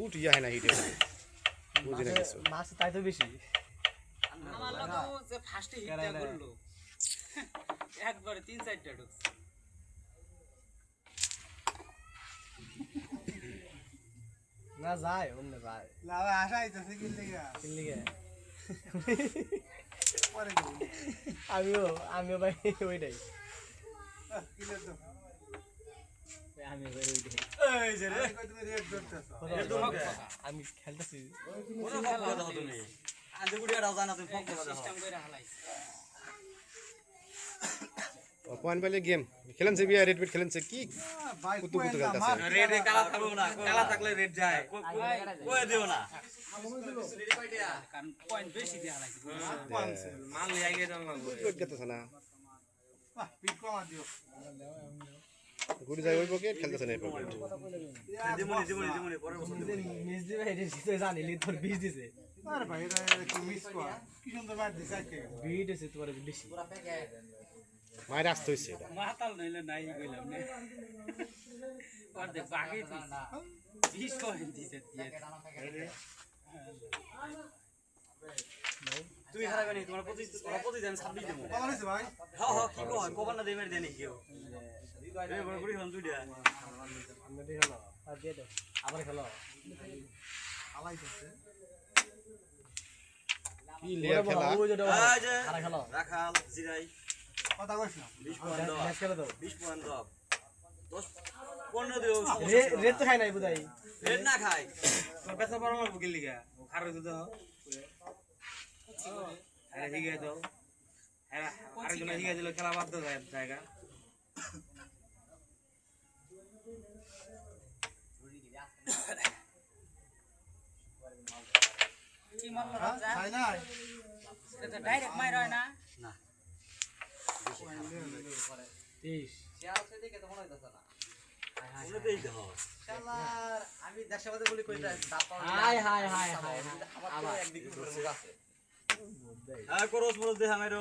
উঠ ইয়া হয় না হিটে। বুঝি না কিছু। মাছ তাই তো বেশি। আমার লোক যে ফার্স্টে হিটটা করল। একবারে তিন চারটা ঢুকছে। না যায় অন্য যায়। লাভা আশা আইতাছে কিনলি গে পরে দেবো। আমিও আমিও ভাই ওইটাই। কিলে তো আমি এই যে রে। তুমি রেড ধরতেছো? আমি খেলতেছি। সিস্টেম করে হালাই। পয়েন্ট পাইলে গেম। খেলেনছে বিয়া রেড বিট খেলেনছে। কি কুতু কুতু খেলতেছে? রেড কালা থাকব না কালা থাকলে রেড যায়। কয়ে দিও না। কারণ পয়েন্ট বেশি দিয়ে হালাই মাল লিয়ে গিয়ে জানলাম রেড খেলতেছে না। পিক কমা দিও। ঘুরে যায় ওই পকেট খেলতেছে না এই পকেট। মিস দিবে এটা তুই জানিলি তোর বিষ দিছে আরে ভাই এটা একটু মিস কর কি সুন্দর মার দিছে আজকে বিট হচ্ছে তোমার বেশি মায়ের আসতে হয়েছে এটা। মাতাল নইলে নাই কইলাম না আর দেখ বাকি বিশ পয়েন্ট দিছে দিয়ে তুমি হারাবে নি তোমার তোমার পঁচিশ ছাব্বিশ দেবো কমা হয়েছে ভাই। হ্যাঁ হ্যাঁ কি কয়? কবার না দেবে দেনি কেউ আবার খেলো? রাখাল জিরাই। কথা কইছ না। পয়েন্ট দাও পয়েন্ট দাও দিও তো খাই নাই না খাই। তোর পেছা খারো দাও। আরে হিগে দাও। হ্যাঁ আরেকজন হিগে দিল খেলা বাদ দাও জায়গা। কি মারলো রাজা খাই নাই এটা ডাইরেক্ট মাইর হয় না তেইশ ওটাই দাও হাই হাই হাই হাই হাই। আবার হ্যাঁ করস মরস দেখা মেরো